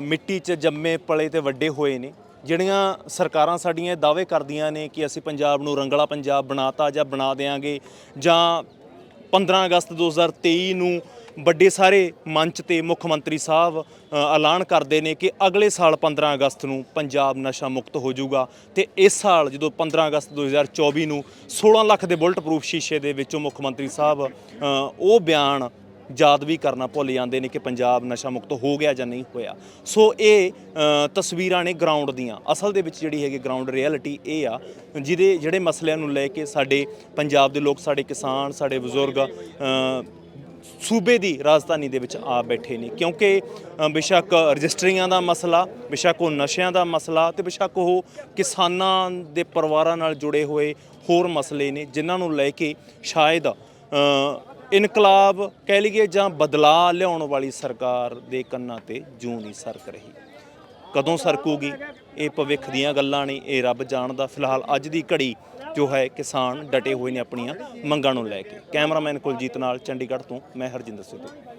ਮਿੱਟੀ 'ਚ ਜੰਮੇ ਪਲੇ ਤੇ ਵੱਡੇ ਹੋਏ ਨੇ। ਜਿਹੜੀਆਂ ਸਰਕਾਰਾਂ ਸਾਡੀਆਂ ਇਹ ਦਾਅਵੇ ਕਰਦੀਆਂ ਨੇ ਕਿ ਅਸੀਂ ਪੰਜਾਬ ਨੂੰ ਰੰਗਲਾ ਪੰਜਾਬ ਬਣਾਤਾ ਜਾਂ ਬਣਾ ਦੇਾਂਗੇ ਜਾਂ 15 ਅਗਸਤ 2023 ਨੂੰ ਵੱਡੇ ਸਾਰੇ ਮੰਚ ਤੇ ਮੁੱਖ ਮੰਤਰੀ ਸਾਹਿਬ ਐਲਾਨ ਕਰਦੇ ਨੇ ਕਿ ਅਗਲੇ ਸਾਲ 15 ਅਗਸਤ ਨੂੰ ਪੰਜਾਬ ਨਸ਼ਾ ਮੁਕਤ ਹੋ ਜਾਊਗਾ। ਤੇ ਇਸ ਸਾਲ ਜਦੋਂ 15 ਅਗਸਤ 2024 ਨੂੰ 16 ਲੱਖ ਦੇ ਬੁਲਟ ਪ੍ਰੂਫ ਸ਼ੀਸ਼ੇ ਦੇ ਵਿੱਚੋਂ ਮੁੱਖ ਮੰਤਰੀ ਸਾਹਿਬ ਉਹ ਬਿਆਨ ਯਾਦ ਵੀ ਕਰਨਾ ਭੁੱਲ ਜਾਂਦੇ ਨੇ ਕਿ ਪੰਜਾਬ ਨਸ਼ਾ ਮੁਕਤ ਹੋ ਗਿਆ ਜਾਂ ਨਹੀਂ ਹੋਇਆ। ਸੋ ਇਹ ਤਸਵੀਰਾਂ ਨੇ ਗਰਾਊਂਡ ਦੀਆਂ। ਅਸਲ ਦੇ ਵਿੱਚ ਜਿਹੜੀ ਹੈਗੀ ਗਰਾਊਂਡ ਰਿਐਲਿਟੀ ਇਹ ਆ ਜਿਹਦੇ ਜਿਹੜੇ ਮਸਲਿਆਂ ਨੂੰ ਲੈ ਕੇ ਸਾਡੇ ਪੰਜਾਬ ਦੇ ਲੋਕ ਸਾਡੇ ਕਿਸਾਨ ਸਾਡੇ ਬਜ਼ੁਰਗ ਸੂਬੇ ਦੀ ਰਾਜਧਾਨੀ ਦੇ ਵਿੱਚ ਆ ਬੈਠੇ ਨੇ। ਕਿਉਂਕਿ ਅ, ਬੇਸ਼ੱਕ ਰਜਿਸਟਰੀਆਂ ਦਾ ਮਸਲਾ ਬੇਸ਼ੱਕ ਉਹ ਨਸ਼ਿਆਂ ਦਾ ਮਸਲਾ ਤੇ ਬੇਸ਼ੱਕ ਉਹ ਕਿਸਾਨਾਂ ਦੇ ਪਰਿਵਾਰਾਂ ਨਾਲ ਜੁੜੇ ਹੋਏ ਹੋਰ ਮਸਲੇ ਨੇ ਜਿਨ੍ਹਾਂ ਨੂੰ ਲੈ ਕੇ ਸ਼ਾਇਦ ਇਨਕਲਾਬ ਕਹਿ ਲਈਏ ਜਾਂ ਬਦਲਾਅ ਲਿਆਉਣ ਵਾਲੀ ਸਰਕਾਰ ਦੇ ਕੰਨਾਂ ਤੇ ਜੂੰ ਨਹੀਂ ਸਰਕ ਰਹੀ। ਕਦੋਂ ਸਰਕੂਗੀ? ਇਹ ਭਵਿੱਖ ਦੀਆਂ ਗੱਲਾਂ ਨੇ, ਇਹ ਰੱਬ ਜਾਣਦਾ। ਫਿਲਹਾਲ ਅੱਜ ਦੀ ਘੜੀ ਜੋ ਹੈ, ਕਿਸਾਨ ਡਟੇ ਹੋਏ ਨੇ ਆਪਣੀਆਂ ਮੰਗਾਂ ਨੂੰ ਲੈ ਕੇ। ਕੈਮਰਾਮੈਨ ਕੁਲਜੀਤ ਨਾਲ ਚੰਡੀਗੜ੍ਹ ਤੋਂ ਮੈਂ ਹਰਜਿੰਦਰ ਸਿੱਧੂ।